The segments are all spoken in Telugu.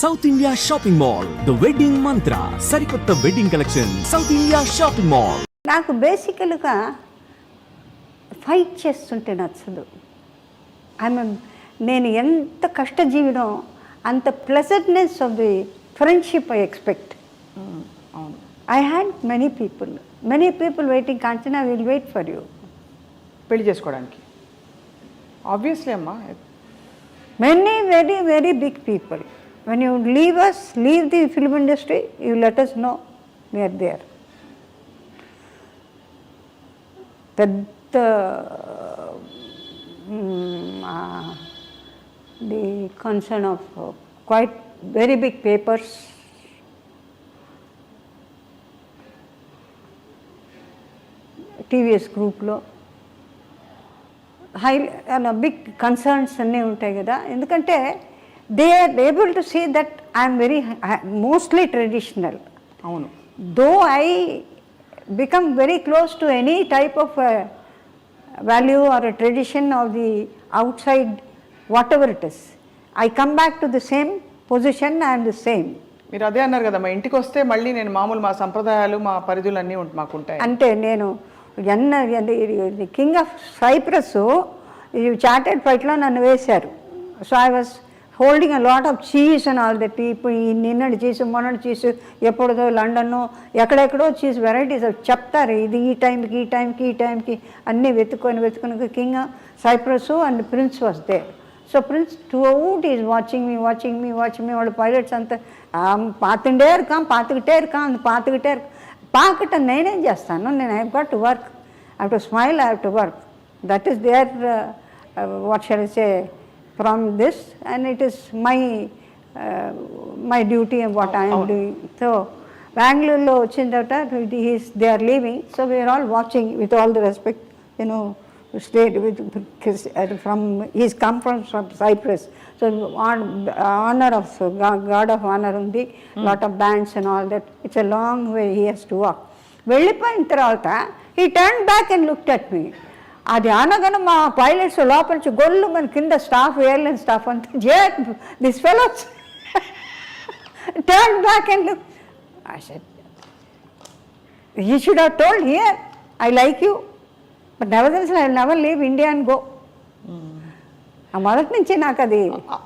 South India shopping mall the wedding Mantra సరికొత్త wedding collection South India shopping mall నాకు బేసికల్గా ఫైట్ చేస్తుంటే నచ్చదు. ఆమె నేను ఎంత కష్టజీవినో అంత pleasantness of the friendship I expect అవును I had many people many people waiting Kanchana will wait for you పెళ్ళి చేసుకోవడానికి. ఆబ్వియస్లీ అమ్మా. Many very very big people when you leave us leave the film industry you let us know we're there పెద్ద the concern of quite very big papers TVS గ్రూప్లో హై బిగ్ కన్సర్న్స్ అన్నీ ఉంటాయి కదా. ఎందుకంటే they are able to see that I'm very mostly traditional అవును. Though I become very close to any type of value or tradition of the outside whatever it is I come back to the same position and the same మీరు అదే అన్నారు కదా మా ఇంటికి వస్తే మళ్ళీ నేను మామూలు మా సంప్రదాయాలు మా పరిధులు అన్నీ మాకు ఉంటాయి అంటే నేను ఎన్న కింగ్ ఆఫ్ సైప్రస్ ఈ చార్టెడ్ ఫైట్లో నన్ను వేశారు. So I was holding lot of cheese and all the people ఈ నిన్నటి చీజ్ మొన్నటి చీజ్ ఎప్పుడుదో లండన్ ఎక్కడెక్కడో చీజ్ వెరైటీస్ చెప్తారు. ఇది ఈ టైంకి ఈ టైంకి ఈ టైంకి అన్నీ వెతుక్కొని వెతుకుని కింగ్ సైప్రస్ అండ్ ప్రిన్స్ వస్తే so prince too out is watching me watching me watching me వాళ్ళు పైలట్స్ అంతా పాతుండే ఇరుకాం పాతుకిటే ఇరుకాం అంత పాతుకిటే పాకట నేనేం చేస్తాను? నేను I got work I to smile I to work that is there what shall say from this and it is my my duty what I'm doing so బెంగళూరులో వచ్చిన తర్వాత he's they are leaving so we're all watching with all the respect you know stayed with his, uh, from he's come from, from Cyprus. So on, honor of God, God of honor ఉంది lot of bands and all that. It's a long way he has to walk. వెళ్ళిపోయిన తర్వాత ఈ turn back and look at me అది అనగానే మా పైలట్స్ లోపల నుంచి గొల్లు మన కింద స్టాఫ్ ఎయిర్లైన్ స్టాఫ్ అంతా జే this fellows. Turn back and look I said you should have told here I like you but never తెలుసు I never leave India and go ఆ మొదటి నుంచి నాకు అది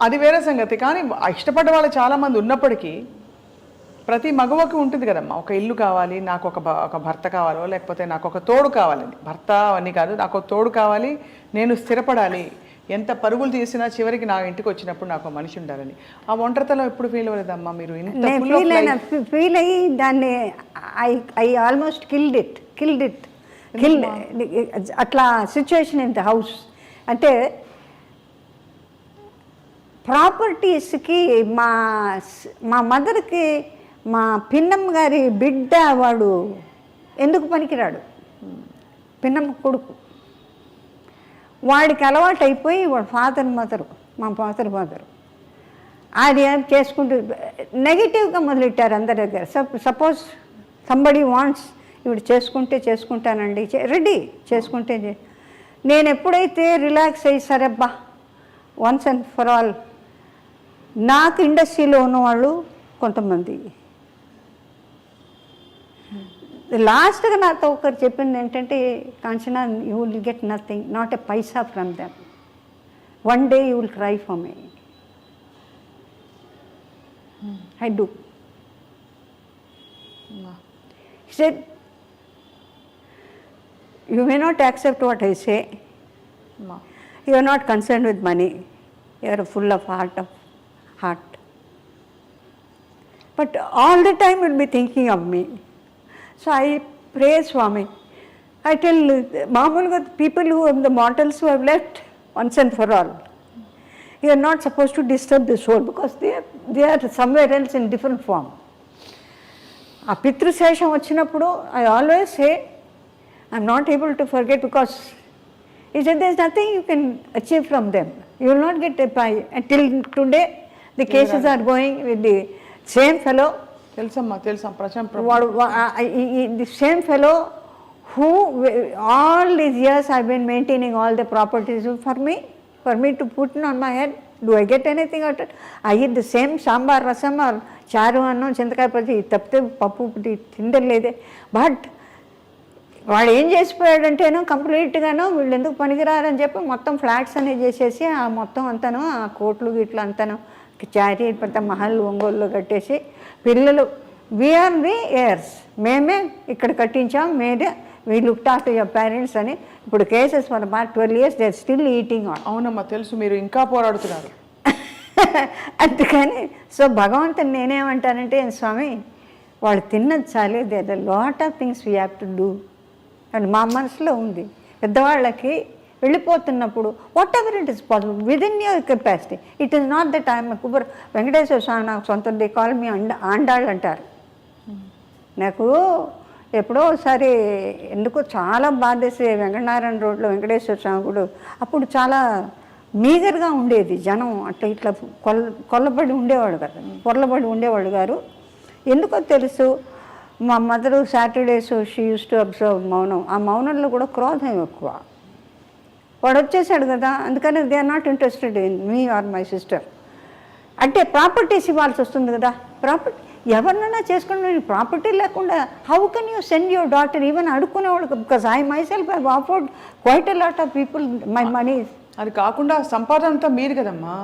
అది వేరే సంగతి. కానీ ఆ ఇష్టపడ్డ వాళ్ళు చాలా మంది ఉన్నప్పటికీ ప్రతి మగవకి ఉంటుంది కదమ్మా. ఒక ఇల్లు కావాలి నాకు ఒక ఒక భర్త కావాలో లేకపోతే నాకు ఒక తోడు కావాలని భర్త అని కాదు నాకు ఒక తోడు కావాలి నేను స్థిరపడాలి. ఎంత పరుగులు తీసినా చివరికి నా ఇంటికి వచ్చినప్పుడు నాకు ఒక మనిషి ఉండాలని. ఆ ఒంటరితనం ఎప్పుడు ఫీల్ అవ్వలేదమ్మా మీరు? ఇంత ఫీల్ అయిన. ఫీల్ అయ్యి దాన్ని I I almost killed it killed it kill అట్లా సిచ్యువేషన్ ఇన్ ద హౌస్ అంటే ప్రాపర్టీస్కి మా మా మదర్కి మా పిన్నమ్మ గారి బిడ్డ వాడు ఎందుకు పనికిరాడు? పిన్నమ్మ కొడుకు. వాడికి అలవాటు అయిపోయి వాడు ఫాదర్ మదరు మా ఫాదర్ మదరు అది చేసుకుంటూ నెగిటివ్గా మొదలెట్టారు అందరి దగ్గర. సపోజ్ సంబడి వాంట్స్ ఇప్పుడు చేసుకుంటే చేసుకుంటానండి రెడీ చేసుకుంటే చే- నేను ఎప్పుడైతే రిలాక్స్ అయ్యి సరేబ్బా వన్స్ అండ్ ఫర్ ఆల్ నాకు ఇండస్ట్రీలో ఉన్నవాళ్ళు కొంతమంది. లాస్ట్గా నాతో ఒకరు చెప్పింది ఏంటంటే Kanchana you will get nothing not a paisa from them one day you will cry for me I do. He said, You may not accept what I say. అమ్మా. You are not concerned with money. You are full of heart of heart. But all the time you'll be thinking of me. So I pray Swami. I tell మామూలుగా people who have the mortals who have left once and for all. You are not supposed to disturb the soul because they are, they are somewhere else in different form. ఆ పితృశేషం వచ్చినప్పుడు I always say I'm not able to forget because he said there's nothing you can achieve from them you will not get a pie till today the cases are going with the same fellow తెలుసమ్మా తెలుసా? ప్రశాంత్ వాడు the same fellow who all these years I been maintaining all the properties for me for me to put on my head do I get anything at I it the same sambar rasam or charu అన్నం చింతకాయ పచ్చి తప్పితే పప్పు తిండలేదే బట్ వాడు ఏం చేసిపోయాడంటేనో కంప్లీట్గాను వీళ్ళు ఎందుకు పనికిరారని చెప్పి మొత్తం ఫ్లాట్స్ అనేవి చేసేసి ఆ మొత్తం అంతాను ఆ కోట్లు గిట్లు అంతాను చారీ పెద్ద మహల్ ఒంగోలు కట్టేసి పిల్లలు వీఆర్ ది ఇయర్స్ మేమే ఇక్కడ కట్టించాం మేమే we look after your parents అని. ఇప్పుడు కేసెస్ ఫర్ మా twelve years they still eating అవునమ్మా తెలుసు మీరు ఇంకా పోరాడుతున్నారు. అందుకని సో భగవంతుని నేనేమంటానంటే స్వామి వాళ్ళు తిన్నది చాలే there the lot of things we have to do and మా మనసులో ఉంది. పెద్దవాళ్ళకి వెళ్ళిపోతున్నప్పుడు whatever it is possible within your capacity it is not that I'm Kuber Venkateshwara Swami నాకు సొంత దే అండ్ మీ అండ ఆండాళ్ళు అంటారు. నాకు ఎప్పుడో ఒకసారి ఎందుకో చాలా బాధేసి వెంకటనారాయణ రోడ్లో వెంకటేశ్వర స్వామి కూడా అప్పుడు చాలా మీగర్గా ఉండేది జనం అట్లా ఇట్లా కొల్ కొల్లబడి ఉండేవాడు కదా కొల్లబడి ఉండేవాడు గారు. ఎందుకో తెలుసు మా mother Saturdays she use to observe మౌనం ఆ మౌనంలో కూడా క్రోధం ఎక్కువ. వాడు వచ్చేసాడు కదా అందుకని they are not interested in me or my sister అంటే ప్రాపర్టీస్ ఇవ్వాల్సి వస్తుంది కదా ప్రాపర్టీ ఎవరినైనా చేసుకుని ప్రాపర్టీ లేకుండా how can you send your daughter even అడుక్కునేవాళ్ళు because I myself I afford quite lot of people my money అది కాకుండా సంపాదన అంతా మీరు కదమ్మా.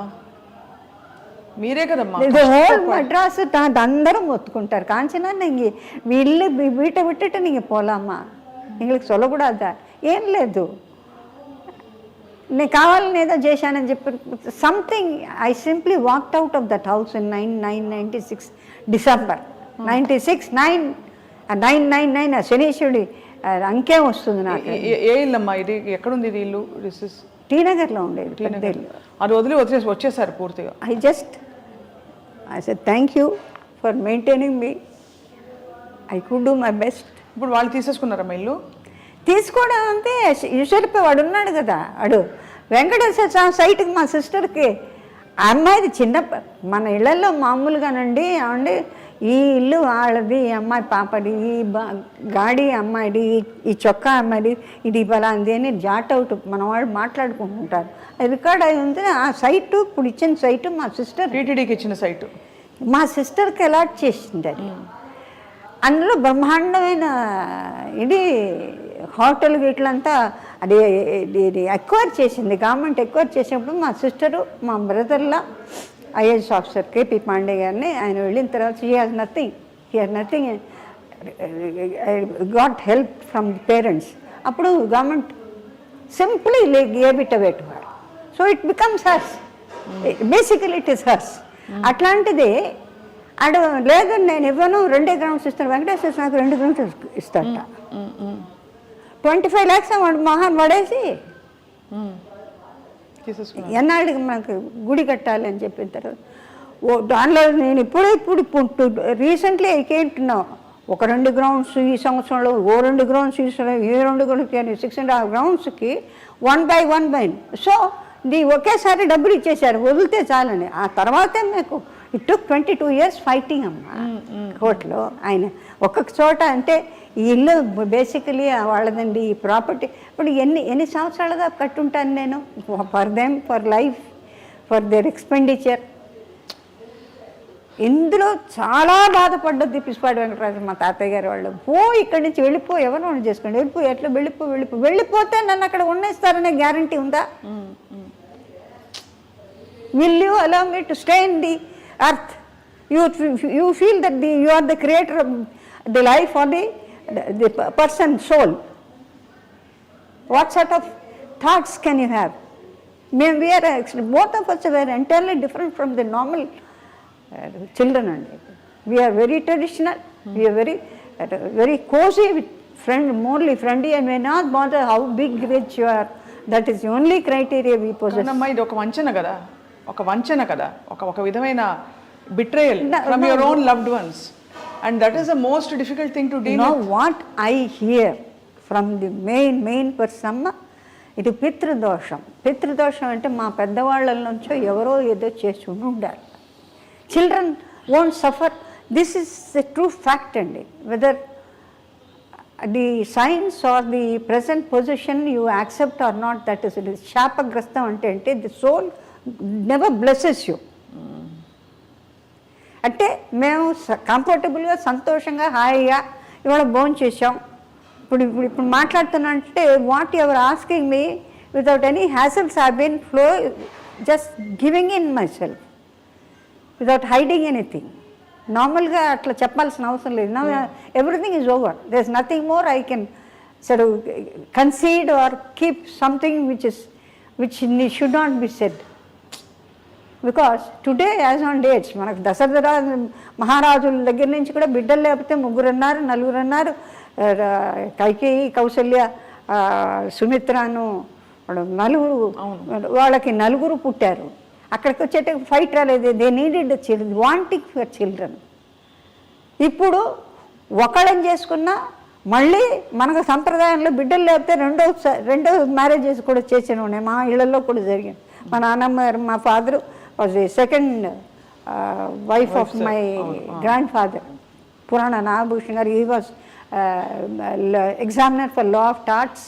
మీరే కదమ్మా. హోల్ మడ్రాస్ అందరం ఒత్తుకుంటారు. కాంచనా నీకు వీళ్ళు వీట విట్టుట నీకు పోలామ్మా. నీకు సొలకూడదా ఏం లేదు. నేను కావాలని ఏదో చేశానని చెప్పి something I simply walked out of that house in nine nine ninety six December ninety six nine nine nine nine శనీశ్వరుడి ఆ, అంకే వస్తుంది నాకు. ఏ- ఇల్లమ్మా ఇది? ఎక్కడుంది ఇది ఇల్లు? దిస్ ఇస్ టీ నగర్లో ఉండేది ఇల్లు. అది వదిలి వచ్చేసి వచ్చేసారు పూర్తిగా. I just, I said, thank you for maintaining me. I could do my best. ఇప్పుడు వాళ్ళు తీసేసుకున్నారమ్మా ఇల్లు? తీసుకోవడం అంతే యూసరిపోయి వాడు ఉన్నాడు కదా వాడు వెంకటేశ్వర స్వామి సైట్కి మా సిస్టర్కి ఆ అమ్మాయిది చిన్న మన ఇళ్ళలో మామూలుగానండి ఏమండి ఈ ఇల్లు వాళ్ళది ఈ అమ్మాయి పాపది ఈ బా గాడి అమ్మాయిది ఈ- చొక్కా అమ్మాయిది ఇది బలాంది అని జాట్ అవుట్ మన వాళ్ళు మాట్లాడుకుంటుంటారు. అది రికార్డ్ అయి ఉంది ఆ సైటు ఇప్పుడు ఇచ్చిన సైటు మా సిస్టర్ టీటీడీకి ఇచ్చిన సైటు మా సిస్టర్కి అలాట్ చేసింది అది అందులో బ్రహ్మాండమైన ఇది హోటల్ ఇట్లంతా అది ఇది ఎక్వైర్ చేసింది. గవర్నమెంట్ ఎక్వైర్ చేసినప్పుడు మా సిస్టరు మా బ్రదర్లా ఐఏఎస్ ఆఫీసర్ కేపీ పాండే గారిని ఆయన వెళ్ళిన తర్వాత he has nothing he has nothing got help from the parents అప్పుడు government simply gave it away to her so it becomes hers basically it is hers అట్లాంటిది అడు లేదు నేను ఇవ్వను. రెండే గ్రౌండ్స్ ఇస్తాను. వెంకటేశ్వర నాకు రెండు గ్రౌండ్స్ ఇస్తాట ట్వంటీ ఫైవ్ ల్యాక్స్ మహాన్ పడేసి ఎన్నాళ్ళకి మనకు గుడి కట్టాలి అని చెప్పిన తర్వాత ఓ దానిలో నేను ఇప్పుడు ఇప్పుడు రీసెంట్లీ ఐకేంటున్నా ఒక రెండు గ్రౌండ్స్ ఈ సంవత్సరంలో ఓ రెండు గ్రౌండ్స్ ఈ సంవత్సరం ఏ రెండు grounds six and half గ్రౌండ్స్కి one by one by so the ఒకేసారి డబ్బులు ఇచ్చేశారు వదిలితే చాలని. ఆ తర్వాతే మీకు it took twenty two years fighting అమ్మా కోర్టులో ఆయన. ఒక్కొక్క చోట అంటే ఈ ఇల్లు బేసికలీ వాళ్ళదండి ఈ ప్రాపర్టీ ఇప్పుడు ఎన్ని ఎన్ని సంవత్సరాలుగా కట్టుంటాను నేను? For them for life for their expenditure ఇందులో చాలా బాధపడ్డది పిసిపాడు వెంకటరాజు మా తాతయ్య గారు వాళ్ళు. పో ఇక్కడి నుంచి వెళ్ళిపో ఎవరు వాళ్ళు చేసుకోండి? వెళ్ళిపో ఎట్లా వెళ్ళిపో వెళ్ళిపో. వెళ్ళిపోతే నన్ను అక్కడ ఉండేస్తారనే గ్యారంటీ ఉందా? Will you allow me to stay in the earth you you feel that the you are the creator the life or the, the person soul. What sort of thoughts can you have? May we are, actually- both of us were entirely different from the normal uh, children. And we are very traditional, we are very, uh, very cozy with friend, morely friendly and we not bother how big, rich you are. That is the only criteria we possess. కాదమ్మా ఇది ఒక వంచన కదా ఒక వంచన కదా ఒక ఒక విధమైన betrayal from your own loved ones and that is the most difficult thing to deal Now what I hear from the main main person? ఇది పితృదోషం పితృదోషం అంటే మా పెద్దవాళ్ళ నుంచో ఎవరో ఏదో చేసి ఉండి ఉండాలి. Children won't suffer this is the true fact అండి. Whether the science are the present position you accept or not that is it శాపగ్రస్తం అంటే అంటే the soul never blesses you అంటే మేము కంఫర్టబుల్గా సంతోషంగా హాయిగా ఇవాళ భోజనం చేసాం ఇప్పుడు ఇప్పుడు ఇప్పుడు మాట్లాడుతున్నంటే whatever asking me without any hassles have been flow just giving in myself without hiding anything నార్మల్గా అట్లా చెప్పాల్సిన అవసరం లేదు. నా everything is over there is nothing more I can సరే concede or keep something which is which should not be said because today as on dates మనకు దశరథ మహారాజుల దగ్గర నుంచి కూడా బిడ్డలు లేకపోతే ముగ్గురు అన్నారు నలుగురు అన్నారు. ఆ, కైకేయి కౌసల్య ఆ, సుమిత్రను నలుగురు వాళ్ళకి నలుగురు పుట్టారు. అక్కడికి వచ్చేట ఫైట్ రాలేదు. They needed children wanting for children ఇప్పుడు ఒకళ్ళని చేసుకున్నా మళ్ళీ మనకు సంప్రదాయంలో బిడ్డలు లేకపోతే రెండో రెండో మ్యారేజెస్ కూడా చేసిన ఉన్నాయి మా ఇళ్ళలో కూడా జరిగింది. మా నాన్నమ్మ మా father was the second wife of my grandfather Purana Nagabhushan garu ఈ was examiner for law of torts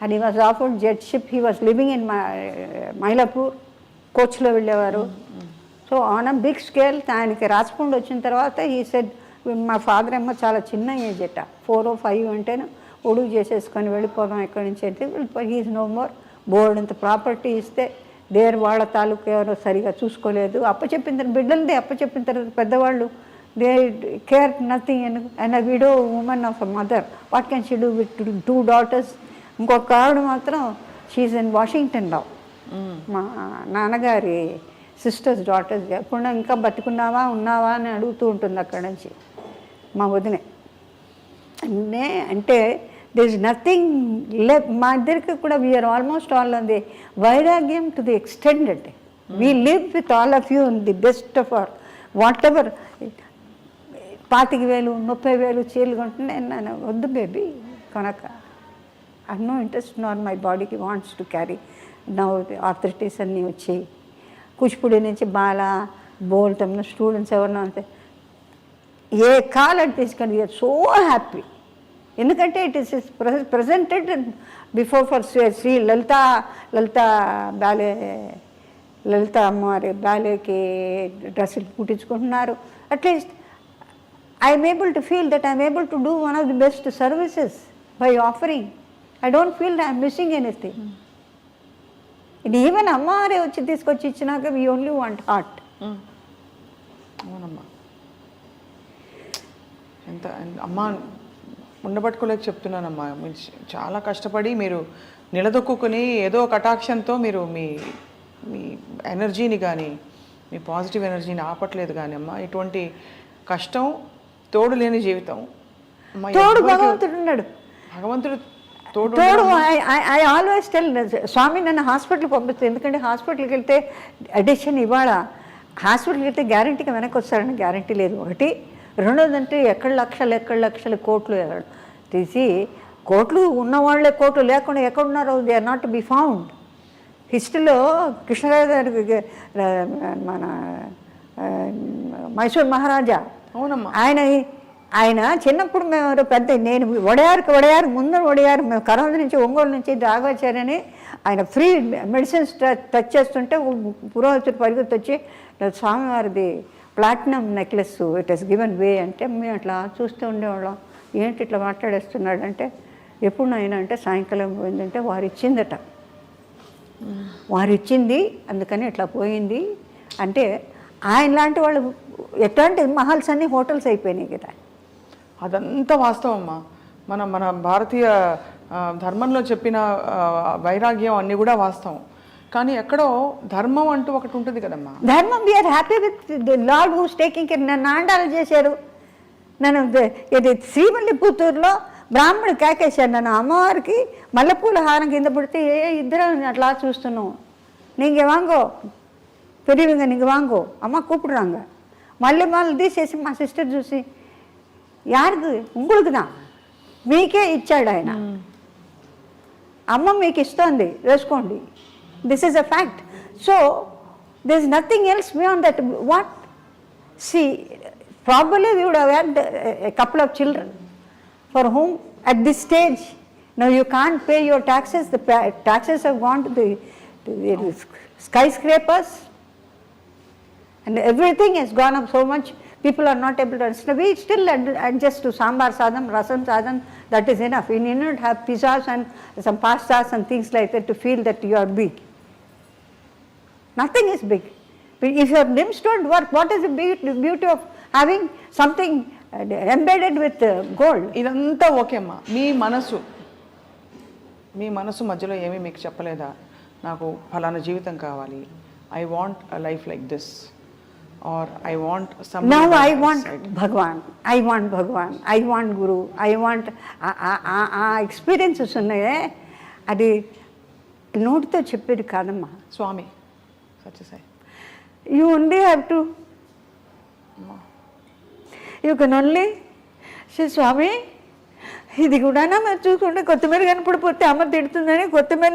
and he was offered judgeship he was living in Mylapore కోచ్లో వెళ్ళేవారు so on a big scale ఆయనకి రాచకొండ వచ్చిన తర్వాత ఈ సెడ్ మా ఫాదర్ ఏమో చాలా చిన్న ఏజ్ అట. ఫోర్ ఓ ఫైవ్ అంటేనే ఒడుగు చేసేసుకొని వెళ్ళిపోదాం ఎక్కడి నుంచి అంటే వెళ్ళిపోయి హీజ్ నో మోర్ బోర్డు అంత ప్రాపర్టీ ఇస్తే దేర్ వాళ్ళ తాలూకు ఎవరో సరిగా చూసుకోలేదు. అప్పచెప్పిన తర్వాత బిడ్డలది అప్పచెప్పిన తర్వాత పెద్దవాళ్ళు they care nothing and and widow women of a mother. What can she do with two daughters? ఇంకొక ఆవిడ మాత్రం షీఈ్ ఇన్ వాషింగ్టన్లో. మా నాన్నగారి సిస్టర్స్ డాటర్స్ ఎప్పుడు ఇంకా బతుకున్నావా ఉన్నావా అని అడుగుతూ ఉంటుంది అక్కడ నుంచి. మా వదినే. అంటే దిర్ ఇస్ నథింగ్ లే మా ఇద్దరికి కూడా we're almost all on the వైరాగ్యం to the extended we live with all of you in the best of our whatever పాతిక వేలు ముప్పై వేలు చీరలు కొంటున్నా నేను వద్దు baby కొనక. I no interest nor my బాడీకి wants to carry now arthritis అన్నీ వచ్చి. కూచిపూడి నుంచి బాల బోల్టమ్ స్టూడెంట్స్ ఎవరినో అంతే ఏ కాలం తీసుకొని యూఆర్ సో హ్యాపీ ఎందుకంటే it is is presented before for Shri Lalitha Lalitha ballet Lalitha అమ్మవారి బ్యాలేకి డ్రెస్సులు కుట్టించుకుంటున్నారు. At least I'm able to feel that I'm able to do one of the best services by offering I don't feel I'm missing anything ఇది ఈవెన్ అమ్మవారే వచ్చి తీసుకొచ్చి ఇచ్చినాక వీ ఓన్లీ వాంట్ హార్ట్ అవునమ్మా. ఎంత అమ్మా ఉండబట్టుకోలేక చెప్తున్నానమ్మా. మీరు చ- చాలా కష్టపడి మీరు నిలదొక్కుని ఏదో కటాక్షంతో మీరు మీ మీ ఎనర్జీని కానీ మీ పాజిటివ్ ఎనర్జీని ఆపట్లేదు కానీ అమ్మా ఇటువంటి కష్టం తోడు లేని జీవితం. తోడు భగవంతుడు ఉన్నాడు. భగవంతుడు తోడు తోడు ఐ ఆల్వేస్ టెల్ స్వామి నన్ను హాస్పిటల్ పంపిస్తుంది ఎందుకంటే హాస్పిటల్కి వెళ్తే అడిషన్ ఇవాళ. హాస్పిటల్కి వెళ్తే గ్యారంటీగా వెనక్కి వస్తారని గ్యారంటీ లేదు. ఒకటి రెండోది అంటే ఎక్కడ లక్షలు ఎక్కడ లక్షలు కోట్లు ఎక్కడ? తీసి కోట్లు ఉన్నవాళ్ళే కోట్లు లేకుండా ఎక్కడున్నారో they are not be found హిస్టరీలో కృష్ణరాజు గారి ఆ, మన మైసూర్ మహారాజా. అవునమ్మా. ఆయన ఆయన చిన్నప్పుడు మేము పెద్ద నేను వడయారుకి వడయారు ముందర వడయారు మేము కరోనా నుంచి ఒంగోలు నుంచి రాఘవాచార్యని ఆయన ఫ్రీ మెడిసిన్స్ టచ్ చేస్తుంటే పురోహితుడు పరిగెత్తి వచ్చి స్వామివారిది platinum necklace it is given way అంటే మేము అట్లా చూస్తూ ఉండేవాళ్ళం. ఏంటి ఇట్లా మాట్లాడేస్తున్నాడంటే ఎప్పుడు నాయన అంటే సాయంకాలం పోయిందంటే వారు ఇచ్చిందట వారు ఇచ్చింది అందుకని ఇట్లా పోయింది. అంటే ఆయన లాంటి వాళ్ళు ఎట్లాంటి మహల్స్ అన్ని హోటల్స్ అయిపోయినాయి కదా. అదంతా వాస్తవం అమ్మా. మన మన భారతీయ ధర్మంలో చెప్పిన వైరాగ్యం అన్నీ కూడా వాస్తవం. కానీ ఎక్కడో ధర్మం అంటూ ఒకటి ఉంటుంది కదమ్మా. ధర్మం we are happy with the lord who's taking care నన్ను ఆండాలు చేశారు. నన్ను ఇది శ్రీమల్లి పుత్తూరులో బ్రాహ్మణుడు కేకేశాడు. నన్ను అమ్మవారికి మల్లెపూల హారం కింద పుడితే ఏ ఇద్దరం అట్లా చూస్తున్నాం. నీకు வாங்கோ பெரியவங்க నీకు வாங்கோ அம்மா கூப்பிடுறாங்க మళ్ళీ మళ్ళీ తీసేసి మా సిస్టర్ చూసి యారిది? ఉంగులకు మీకే ఇచ్చాడు ఆయన. అమ్మ మీకు ఇస్తోంది వేసుకోండి. This is a fact. So there is nothing else beyond that. What? See, probably we would have had a couple of children for whom at this stage, now you can't pay your taxes, the taxes have gone to the, to the skyscrapers and everything has gone up so much, people are not able to understand. We still adjust to sambar sadam, rasam sadam, that is enough. You need not have pizzas and some pastas and things like that to feel that you are big. Nothing is big. But if your limbs don't work, what is the beauty, beauty of having something uh, embedded with uh, gold? ఇదంతా ఓకే అమ్మా మీ మనసు మీ మనసు మధ్యలో ఏమీ మీకు చెప్పలేదా నాకు ఫలానా జీవితం కావాలి I want life like this or I want some I want Bhagwan, I want Bhagwan, I want Guru, I want ఆ ఎక్స్పీరియన్సెస్ ఉన్నాయే అది నోటితో చెప్పేది కాదమ్మా Swami Sathya you only have to you can only Shri Swami ఇది కూడా మరి చూసుకుంటే కొత్తిమీర కనపడిపోతే అమ్మ తిడుతుందని కొత్తిమీర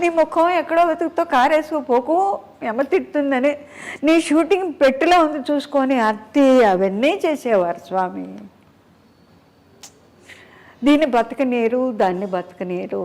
నీ ముఖం ఎక్కడో వెతుకుతో కారేసుకోపోకు అమ్మ తిడుతుందని. నీ షూటింగ్ పెట్టిలో ఉంది చూసుకొని అత్తి అవన్నీ చేసేవారు స్వామి. దీన్ని బతకనీరు దాన్ని బతకనీరు.